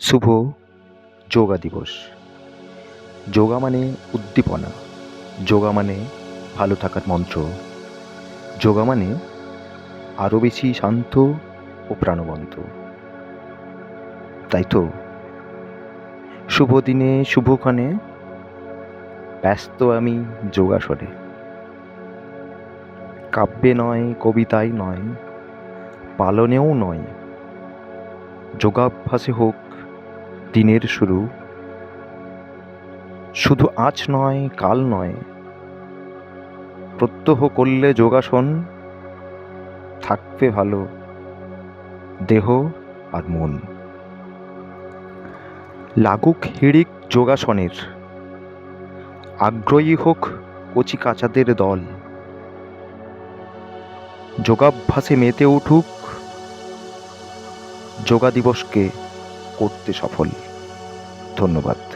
শুভ যোগা দিবস। যোগা মানে উদ্দীপনা। যোগা মানে ভালো থাকার মন্ত্র। যোগা মানে আরও বেশি শান্ত ও প্রাণবন্ত। তাই তো? শুভ দিনে শুভক্ষণে ব্যস্ত আমি যোগাসনে। কাব্যে নয়, কবিতায় নয়, পালনেও নয়। যোগাভ্যাসে হোক দিনের শুরু। শুধু আজ নয়, কাল নয়। প্রত্যহ করলে যোগাসন, থাকবে ভালো দেহ আর মন। লাগুক হিড়িক যোগাসনের। আগ্রহী হোক কচি কাচাদের দল। যোগাভ্যাসে মেতে উঠুক যোগা দিবসকে করতে সফল। ধন্যবাদ।